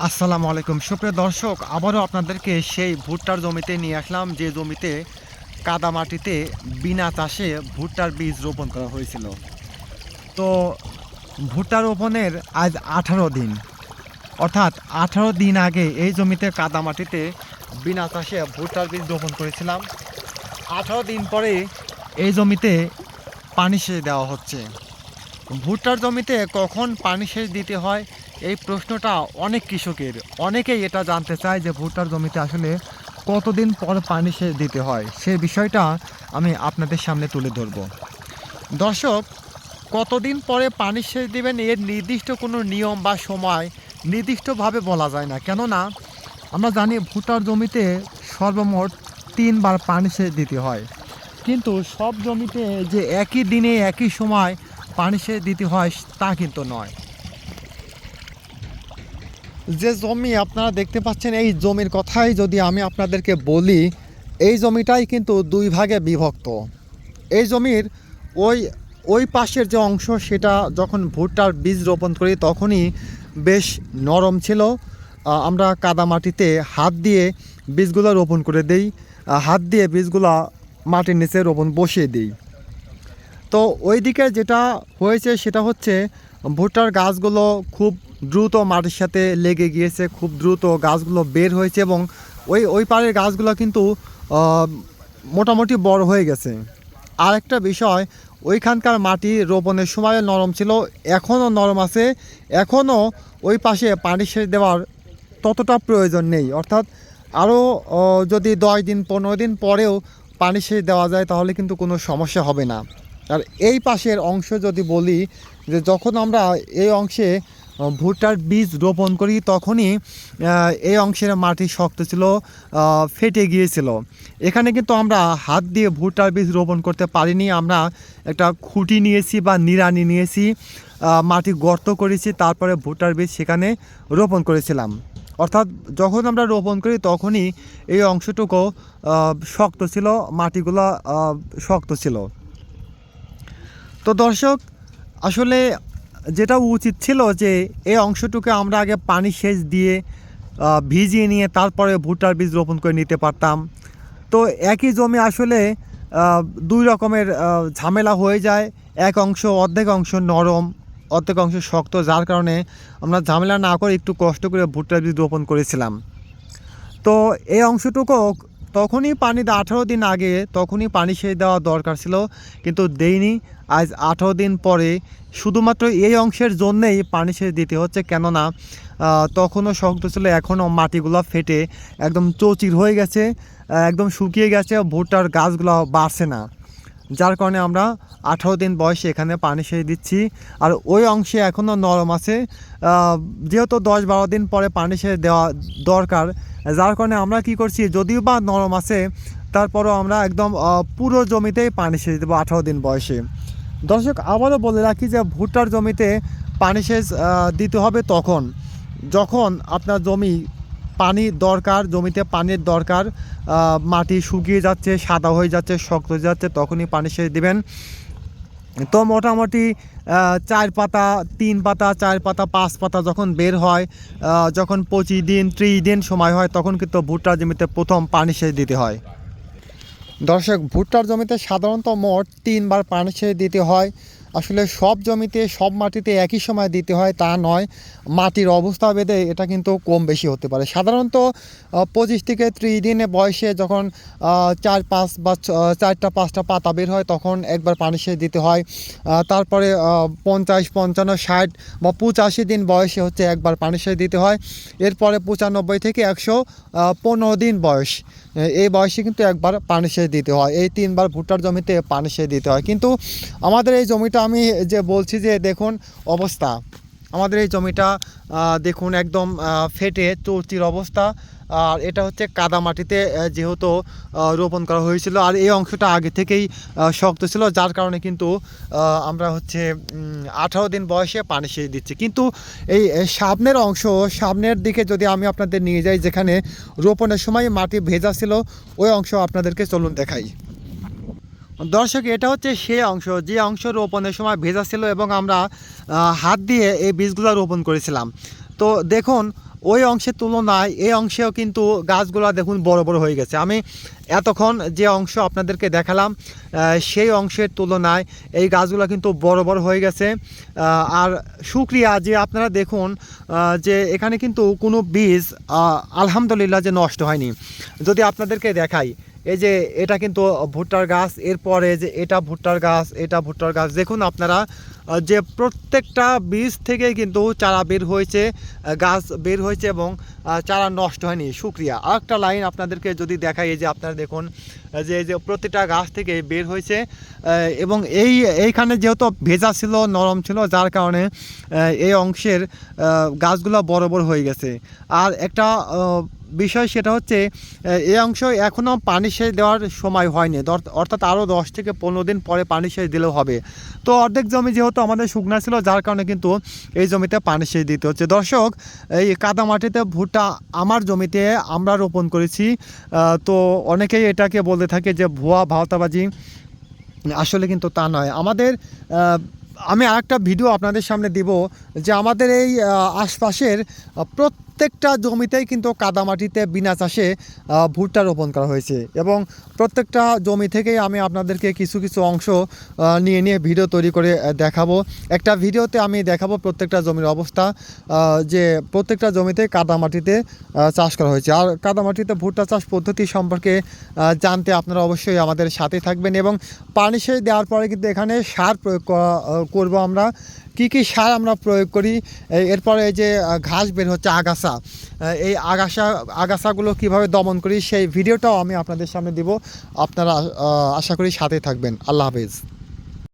আসসালামু আলাইকুম। সুপ্রিয় দর্শক, আবারও আপনাদেরকে সেই ভুট্টার জমিতে নিয়ে আসলাম, যে জমিতে কাদা মাটিতে বিনা চাষে ভুট্টার বীজ রোপণ করা হয়েছিল। তো ভুট্টা রোপণের আজ আঠারো দিন। অর্থাৎ আঠারো দিন আগে এই জমিতে কাদা মাটিতে বিনা চাষে ভুট্টার বীজ রোপণ করেছিলাম। আঠারো দিন পরে এই জমিতে পানি সেচ দেওয়া হচ্ছে। ভুট্টার জমিতে কখন পানি সেচ দিতে হয় এই প্রশ্নটা অনেক কৃষকের। অনেকেই এটা জানতে চায় যে ভুট্টার জমিতে আসলে কতদিন পর পানি সেচ দিতে হয়? সে বিষয়টা আমি আপনাদের সামনে তুলে ধরব। দর্শক, কতদিন পরে পানি সেচ দেবেন এর নির্দিষ্ট কোনো নিয়ম বা সময় নির্দিষ্টভাবে বলা যায় না। কেননা, আমরা জানি ভুট্টার জমিতে সর্বমোট তিনবার পানি সেচ দিতে হয়। কিন্তু সব জমিতে যে একই দিনে একই সময় পানি সেচ দিতে হয়, তা কিন্তু নয়। যে জমি আপনারা দেখতে পাচ্ছেন, এই জমির কথাই যদি আমি আপনাদেরকে বলি, এই জমিটাই কিন্তু দুই ভাগে বিভক্ত। এই জমির ওই ওই পাশের যে অংশ, সেটা যখন ভুট্টার বীজ রোপণ করি, তখনই বেশ নরম ছিল। আমরা কাদা মাটিতে হাত দিয়ে বীজগুলো রোপণ করে দেই। হাত দিয়ে বীজগুলো মাটির নিচে রোপণ বসিয়ে দিই। তো ওই দিকে যেটা হয়েছে, সেটা হচ্ছে ভুট্টার গাছগুলো খুব দ্রুত মাটির সাথে লেগে গিয়েছে, খুব দ্রুত গাছগুলো বের হয়েছে এবং ওই ওই পাড়ের গাছগুলো কিন্তু মোটামুটি বড় হয়ে গেছে। আর একটা বিষয়, ওইখানকার মাটি রোপণের সময় নরম ছিল, এখনও নরম আছে, এখনও ওই পাশে পানি সেচ দেওয়ার ততটা প্রয়োজন নেই। অর্থাৎ আরও যদি দশ দিন, পনেরো দিন পরেও পানি সেচ দেওয়া যায়, তাহলে কিন্তু কোনো সমস্যা হবে না। আর এই পাশের অংশ যদি বলি, যে যখন আমরা এই অংশে ভুট্টার বীজ রোপণ করি, তখনই এই অংশের মাটি শক্ত ছিল ফেটে গিয়েছিল। এখানে কিন্তু আমরা হাত দিয়ে ভুট্টার বীজ রোপণ করতে পারিনি। আমরা একটা খুঁটি নিয়েছি বা নিড়ানি নিয়েছি মাটি গর্ত করেছি, তারপরে ভুট্টার বীজ সেখানে রোপণ করেছিলাম। অর্থাৎ যখন আমরা রোপণ করি, তখনই এই অংশটুকু শক্ত ছিল, মাটিগুলো শক্ত ছিল। তো দর্শক, আসলে যেটা উচিত ছিল যে এই অংশটুকু আমরা আগে পানি সেচ দিয়ে ভিজিয়ে নিয়ে তারপরে ভুট্টার বীজ রোপণ করে নিতে পারতাম। তো একই জমি আসলে দুই রকমের ঝামেলা হয়ে যায়। এক অংশ অর্ধেক অংশ নরম, অর্ধেক অংশ শক্ত, যার কারণে আমরা ঝামেলা না করে একটু কষ্ট করে ভুট্টার বীজ রোপণ করেছিলাম। তো এই অংশটুকু তখনই পানি আঠারো দিন আগে তখনই পানি সেচ দেওয়া দরকার ছিল, কিন্তু দেইনি। আজ আঠারো দিন পরে শুধুমাত্র এই অংশের জন্যেই পানি সেচ দিতে হচ্ছে, কেননা তখনও শক্ত ছিল, এখনও মাটিগুলো ফেটে একদম চৌচির হয়ে গেছে একদম শুকিয়ে গেছে, ভুট্টার গাছগুলো বাড়ছে না। যার কারণে আমরা আঠারো দিন বয়সে এখানে পানি সেচ দিচ্ছি। আর ওই অংশে এখনও নরম আছে। যেহেতু দশ বারো দিন পরে পানি সেচ দেওয়া দরকার, যার কারণে আমরা কি করছি, যদিও বা নরম আছে, তারপরও আমরা একদম পুরো জমিতেই পানি সেচ দেবো আঠারো দিন বয়সে। দর্শক, আবারও বলে রাখি যে ভুট্টার জমিতে পানি সেচ দিতে হবে তখন। যখন আপনার জমি পানি দরকার, জমিতে পানির দরকার মাটি শুকিয়ে যাচ্ছে, সাদা হয়ে যাচ্ছে, শক্ত হয়ে যাচ্ছে, তখনই পানি সেচ দেবেন। তো মোটামুটি চার পাতা, তিন পাতা, চার পাতা, পাঁচ পাতা যখন বের হয় যখন পঁচিশ দিন, ত্রিশ দিন সময় হয়, তখন কিন্তু ভুট্টার জমিতে প্রথম পানি সেচ দিতে হয়। দর্শক, ভুট্টার জমিতে সাধারণত মোট তিনবার পানি সেচ দিতে হয়। আসলে সব জমিতে, সব মাটিতে একই সময় দিতে হয়, তা নয়। মাটির অবস্থা ভেদে এটা কিন্তু কম বেশি হতে পারে। সাধারণত পঁচিশ থেকে ত্রিশ দিনে বয়সে যখন চার, পাঁচ বা চারটা, পাঁচটা পাতা বের হয়, তখন একবার পানি সেচ দিতে হয়। তারপরে পঞ্চাশ, পঞ্চান্ন, ষাট বা পঁচাশি দিন বয়সে হচ্ছে একবার পানি সেচ দিতে হয়। এরপরে পঁচানব্বই থেকে একশো পনেরো দিন বয়স এই বয়সে কিন্তু একবার পানি সেচ দিতে হয়। এই তিনবার ভুট্টার জমিতে পানি সেচ দিতে হয়। কিন্তু আমাদের এই জমিটা আমি যে বলছি যে দেখুন, অবস্থা। আমাদের এই জমিটা দেখুন একদম ফেটে চৌচির অবস্থা। আর এটা হচ্ছে কাদা মাটিতে যেহেতু রোপণ করা হয়েছিল। আর এই অংশটা আগে থেকেই শক্ত ছিল, যার কারণে কিন্তু আমরা হচ্ছে আঠারো দিন বয়সে পানি সেচ দিচ্ছি। কিন্তু এই এই সামনের অংশ, সামনের দিকে যদি আমি আপনাদের নিয়ে যাই, যেখানে রোপণের সময় মাটি ভেজা ছিল, ওই অংশ আপনাদেরকে চলুন দেখাই। দর্শক, এটা হচ্ছে সেই অংশ, যে অংশ রোপণের সময় ভেজা ছিল এবং আমরা হাত দিয়ে এই বীজগুলো রোপণ করেছিলাম। তো দেখুন, ওই অংশের তুলনায় এই অংশেও কিন্তু গাছগুলো দেখুন বড় বড় হয়ে গেছে। আমি এতক্ষণ যে অংশ আপনাদেরকে দেখালাম সেই অংশের তুলনায় এই গাছগুলো কিন্তু বড় বড় হয়ে গেছে। আর শুক্রিয়া যে আপনারা দেখুন যে এখানে কিন্তু কোনো বীজ আলহামদুলিল্লাহ যে নষ্ট হয়নি। যদি আপনাদেরকে দেখাই এই যে এটা কিন্তু ভুট্টার গাছ, এরপরে যে এটা ভুট্টার গাছ, এটা ভুট্টার গাছ। দেখুন আপনারা যে প্রত্যেকটা বীজ থেকে কিন্তু চারা বের হয়েছে গাছ বের হয়েছে এবং চারা নষ্ট হয়নি। শুক্রিয়া। আর একটা লাইন আপনাদেরকে যদি দেখাই, এই যে আপনারা দেখুন যে যে প্রতিটা গাছ থেকে বের হয়েছে এবং এই, এইখানে যেহেতু ভেজা ছিল, নরম ছিল, যার কারণে এই অংশের গাছগুলো বড় বড় হয়ে গেছে। আর একটা বিষয় সেটা হচ্ছে এই অংশ এখনও পানি সেচ দেওয়ার সময় হয়নি। অর্থাৎ আরও দশ থেকে পনেরো দিন পরে পানি সেচ দিলেও হবে। তো অর্ধেক জমি যেহেতু আমাদের শুকনা ছিল যার কারণে কিন্তু এই জমিতে পানি সেচ দিতে হচ্ছে। দর্শক এই কাদা মাটিতে ভুট্টা আমার জমিতে আমরা রোপণ করেছি। তো অনেকেই এটাকে বলতে থাকে যে ভুয়া ভাওতাবাজি। আসলে কিন্তু তা নয়। আমাদের আমি আরেকটা ভিডিও আপনাদের সামনে দিব যে আমাদের এই আশপাশের আহ, প্রত্যেকটা জমিতেই কিন্তু কাদামাটিতে বিনা চাষে ভুট্টা রোপণ করা হয়েছে এবং প্রত্যেকটা জমি থেকেই আমি আপনাদেরকে কিছু কিছু অংশ নিয়ে নিয়ে ভিডিও তৈরি করে দেখাবো। একটা ভিডিওতে আমি দেখাবো প্রত্যেকটা জমির অবস্থা যে প্রত্যেকটা জমিতে কাদামাটিতে চাষ করা হয়েছে। আর কাদামাটিতে ভুট্টা চাষ পদ্ধতি সম্পর্কে জানতে আপনারা অবশ্যই আমাদের সাথে থাকবেন এবং পানি সেচ দেওয়ার পরে কিন্তু এখানে সার প্রয়োগ করব আমরা। কি কি সার আমরা প্রয়োগ করি? এরপরে এই যে ঘাস বের হচ্ছে আগাছা। এই আগাছা, আগাছাগুলো কীভাবে দমন করি সেই ভিডিওটাও আমি আপনাদের সামনে দিব। আপনারা আশা করি সাথে থাকবেন। আল্লাহ হাফেজ।